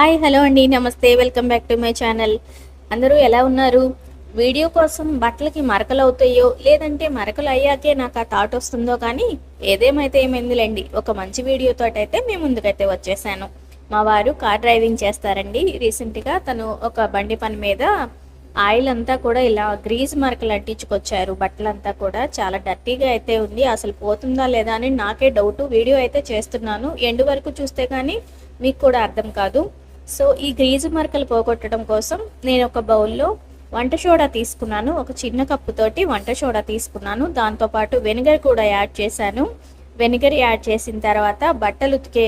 Hi hello అండి. నమస్తే. Welcome back to my channel. అందరూ ఎలా ఉన్నారు? వీడియో కోసం బట్టలకి మరకలు అవుతాయో లేదంటే మరకలు అయ్యాకే నాకు ఆ థాట్ వస్తుందో కానీ ఏదేమైతే ఏమైందిలేండి. ఒక మంచి వీడియోతో అయితే మేము ముందుకైతే వచ్చేసాను. మా వారు కార్ డ్రైవింగ్ చేస్తారండి. రీసెంట్గా తను ఒక బండి పని మీద ఆయిల్ అంతా కూడా ఇలా గ్రీజ్ మరకలు అంటించుకొచ్చారు. బట్టలంతా కూడా చాలా డర్టీగా అయితే ఉంది. అసలు పోతుందా లేదా అని నాకే డౌట్. వీడియో అయితే చేస్తున్నాను. ఎండు వరకు చూస్తే కానీ మీకు కూడా అర్థం కాదు. సో ఈ గ్రీజు మరకలు పోగొట్టడం కోసం నేను ఒక బౌల్లో వంట సోడా తీసుకున్నాను. ఒక చిన్న కప్పుతోటి వంట సోడా తీసుకున్నాను. దాంతోపాటు వెనిగర్ కూడా యాడ్ చేశాను. వెనిగర్ యాడ్ చేసిన తర్వాత బట్టలు ఉతికే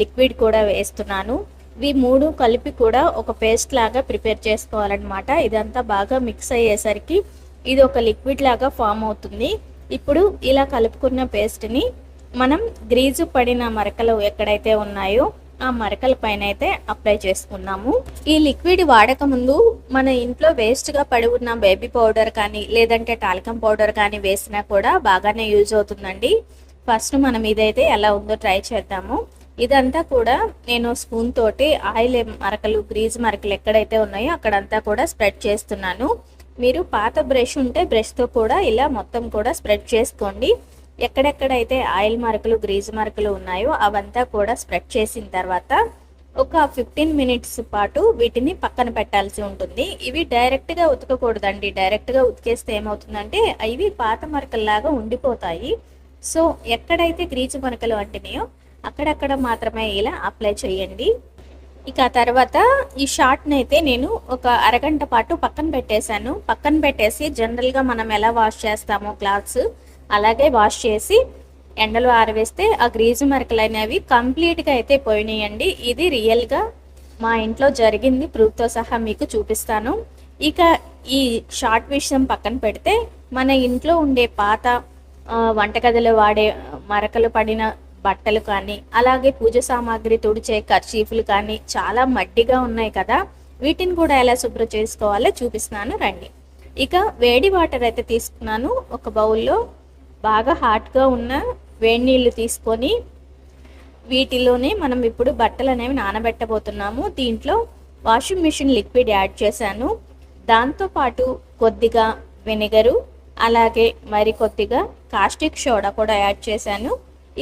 లిక్విడ్ కూడా వేస్తున్నాను. ఇవి మూడు కలిపి కూడా ఒక పేస్ట్ లాగా ప్రిపేర్ చేసుకోవాలన్నమాట. ఇదంతా బాగా మిక్స్ అయ్యేసరికి ఇది ఒక లిక్విడ్ లాగా ఫామ్ అవుతుంది. ఇప్పుడు ఇలా కలుపుకున్న పేస్ట్ని మనం గ్రీజు పడిన మరకలు ఎక్కడైతే ఉన్నాయో ఆ మరకల పైన అయితే అప్లై చేసుకున్నాము. ఈ లిక్విడ్ వాడక ముందు మన ఇంట్లో వేస్ట్గా పడి ఉన్న బేబీ పౌడర్ కానీ లేదంటే టాల్కమ్ పౌడర్ కానీ వేసినా కూడా బాగానే యూజ్ అవుతుందండి. ఫస్ట్ మనం ఇదైతే ఎలా ఉందో ట్రై చేద్దాము. ఇదంతా కూడా నేను స్పూన్ తోటి ఆయిల్ మరకలు గ్రీజ్ మరకలు ఎక్కడైతే ఉన్నాయో అక్కడంతా కూడా స్ప్రెడ్ చేస్తున్నాను. మీరు పాత బ్రష్ ఉంటే బ్రష్తో కూడా ఇలా మొత్తం కూడా స్ప్రెడ్ చేసుకోండి. ఎక్కడెక్కడైతే ఆయిల్ మార్కులు గ్రీజ్ మార్కులు ఉన్నాయో అవంతా కూడా స్ప్రెడ్ చేసిన తర్వాత ఒక ఫిఫ్టీన్ మినిట్స్ పాటు వీటిని పక్కన పెట్టాల్సి ఉంటుంది. ఇవి డైరెక్ట్గా ఉతకకూడదండి. డైరెక్ట్గా ఉతికేస్తే ఏమవుతుందంటే ఇవి పాత మరకల్లాగా ఉండిపోతాయి. సో ఎక్కడైతే గ్రీజు మరకలు అంటినాయో అక్కడక్కడ మాత్రమే ఇలా అప్లై చేయండి. ఇక తర్వాత ఈ షార్ట్ని అయితే నేను ఒక అరగంట పాటు పక్కన పెట్టేశాను. పక్కన పెట్టేసి జనరల్గా మనం ఎలా వాష్ చేస్తామో క్లాత్స్ అలాగే వాష్ చేసి ఎండలో ఆరవేస్తే ఆ గ్రీజు మరకలు అనేవి కంప్లీట్గా అయితే పోయినాయండి. ఇది రియల్గా మా ఇంట్లో జరిగింది. ప్రూఫ్తో సహా మీకు చూపిస్తాను. ఇక ఈ షార్ట్ విషయం పక్కన పెడితే మన ఇంట్లో ఉండే పాత వంటగదిలో వాడే మరకలు పడిన బట్టలు కానీ అలాగే పూజ సామాగ్రి తుడిచే కర్చీఫ్లు కానీ చాలా మట్టిగా ఉన్నాయి కదా. వీటిని కూడా ఎలా శుభ్రం చేసుకోవాలో చూపిస్తున్నాను. రండి. ఇక వేడి వాటర్ అయితే తీసుకున్నాను. ఒక బౌల్లో బాగా హాట్గా ఉన్న వేడి నీళ్ళు తీసుకొని వీటిలోనే మనం ఇప్పుడు బట్టలు అనేవి నానబెట్టబోతున్నాము. దీంట్లో వాషింగ్ మిషన్ లిక్విడ్ యాడ్ చేశాను. దాంతోపాటు కొద్దిగా వెనిగరు అలాగే మరి కొద్దిగా కాస్టిక్ సోడా కూడా యాడ్ చేశాను.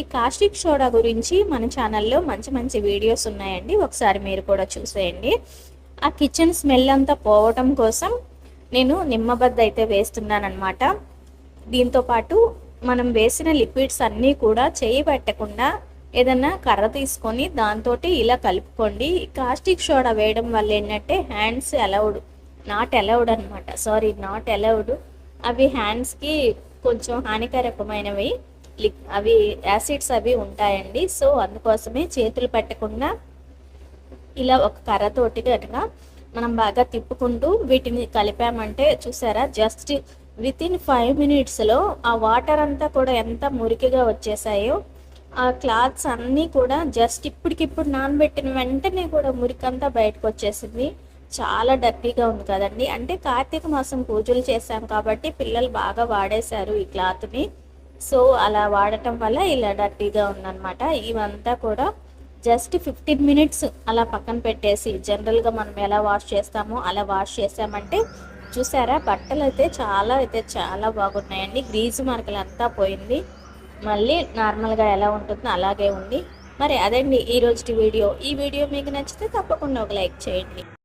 ఈ కాస్టిక్ సోడా గురించి మన ఛానల్లో మంచి మంచి వీడియోస్ ఉన్నాయండి. ఒకసారి మీరు కూడా చూసేయండి. ఆ కిచెన్ స్మెల్ అంతా పోవటం కోసం నేను నిమ్మబద్ద అయితే వేస్తున్నాను అనమాట దీంతోపాటు మనం వేసిన లిక్విడ్స్ అన్నీ కూడా చేయి పెట్టకుండా ఏదన్నా కర్ర తీసుకొని దాంతో ఇలా కలుపుకోండి. కాస్టిక్ సోడా వేయడం వల్ల ఏంటంటే హ్యాండ్స్ అలౌడ్ నాట్ అలౌడ్ అనమాట సారీ నాట్ అలౌడ్. అవి హ్యాండ్స్కి కొంచెం హానికరకమైనవి. లిక్ అవి యాసిడ్స్ అవి ఉంటాయండి. సో అందుకోసమే చేతులు పెట్టకుండా ఇలా ఒక కర్రతోటి కనుక మనం బాగా తిప్పుకుంటూ వీటిని కలిపామంటే చూసారా? జస్ట్ విత్ ఇన్ ఫైవ్ మినిట్స్లో ఆ వాటర్ అంతా కూడా ఎంత మురికిగా వచ్చేసాయో ఆ క్లాత్స్ అన్నీ కూడా జస్ట్ ఇప్పటికిప్పుడు నానబెట్టిన వెంటనే కూడా మురికంతా బయటకు వచ్చేసింది. చాలా డర్టీగా ఉంది కదండి. అంటే కార్తీక మాసం పూజలు చేశాం కాబట్టి పిల్లలు బాగా వాడేశారు ఈ క్లాత్ని సో అలా వాడటం వల్ల ఇలా డర్టీగా ఉందన్నమాట. ఇవంతా కూడా జస్ట్ ఫిఫ్టీన్ మినిట్స్ అలా పక్కన పెట్టేసి జనరల్గా మనం ఎలా వాష్ చేస్తామో అలా వాష్ చేసామంటే చూసారా? బట్టలు అయితే చాలా అయితే చాలా బాగున్నాయండి. గ్రీజు మార్కులు అంతా పోయింది. మళ్ళీ నార్మల్గా ఎలా ఉంటుందో అలాగే ఉంది. మరి అదండి ఈ వీడియో. ఈ వీడియో మీకు నచ్చితే తప్పకుండా ఒక లైక్ చేయండి.